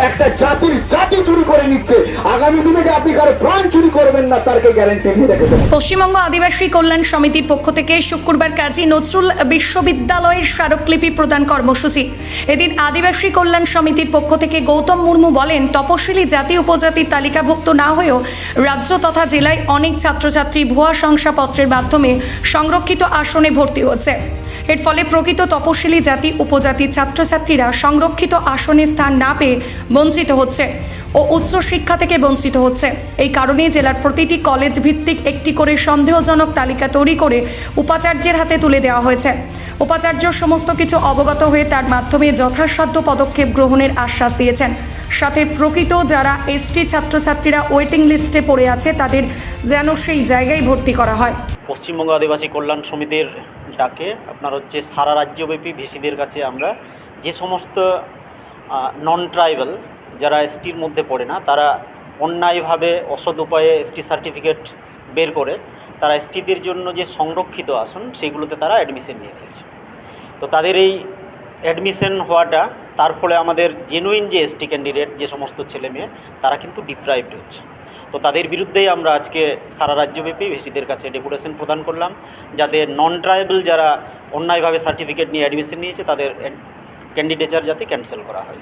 একটা জাতির জাতি পশ্চিমবঙ্গ আদিবাসী কল্যাণ সমিতির পক্ষ থেকে শুক্রবার কাজী নজরুল বিশ্ববিদ্যালয়ের স্মারকলিপি প্রদান কর্মসূচি। এদিন আদিবাসী কল্যাণ সমিতির পক্ষ থেকে গৌতম মুর্মু বলেন, তপশিলি জাতি উপজাতির তালিকাভুক্ত না হয়েও রাজ্য তথা জেলায় অনেক ছাত্রছাত্রী ভুয়া শংসাপত্রের মাধ্যমে সংরক্ষিত আসনে ভর্তি হচ্ছে। এর ফলে প্রকৃত তপশিলি জাতি উপজাতির ছাত্রছাত্রীরা সংরক্ষিত আসনে স্থান না পেয়ে বঞ্চিত হচ্ছে। ও উচ্চশিক্ষা থেকে বঞ্চিত হচ্ছে। এই কারণে জেলার প্রতিটি কলেজ ভিত্তিক একটি করে সন্দেহজনক তালিকা তৈরি করে উপাচার্যের হাতে তুলে দেওয়া হয়েছে। উপাচার্য সমস্ত কিছু অবগত হয়ে তার মাধ্যমে যথাসাধ্য পদক্ষেপ গ্রহণের আশ্বাস দিয়েছেন। সাথে প্রকৃত যারা এসটি ছাত্রছাত্রীরা ওয়েটিং লিস্টে পড়ে আছে, তাদের যেন সেই জায়গায় ভর্তি করা হয়। পশ্চিমবঙ্গ আদিবাসী কল্যাণ সমিতির ডাকে আপনার হচ্ছে সারা রাজ্যব্যাপী ভিসিদের কাছে আমরা যে সমস্ত নন ট্রাইবাল এসটির মধ্যে পড়ে না, তারা অন্যায়ভাবে অসৎ উপায়ে এসটি সার্টিফিকেট বের করে, তারা এসটিদের জন্য যে সংরক্ষিত আসন, সেগুলোতে তারা অ্যাডমিশন নিয়ে নিয়েছে। তো তাদের এই অ্যাডমিশন হওয়াটা, তার ফলে আমাদের জেনুইন যে এসটি ক্যান্ডিডেট যে সমস্ত ছেলে মেয়ে, তারা কিন্তু ডিপ্রাইভড হচ্ছে। তো তাদের বিরুদ্ধেই আমরা আজকে সারা রাজ্যব্যাপী ভিসিদের কাছে ডেপুটেশন প্রদান করলাম, যাতে নন ট্রাইবেল যারা অন্যায়ভাবে সার্টিফিকেট নিয়ে অ্যাডমিশন নিয়েছে, তাদের ক্যান্ডিডেচার যাতে ক্যান্সেল করা হয়।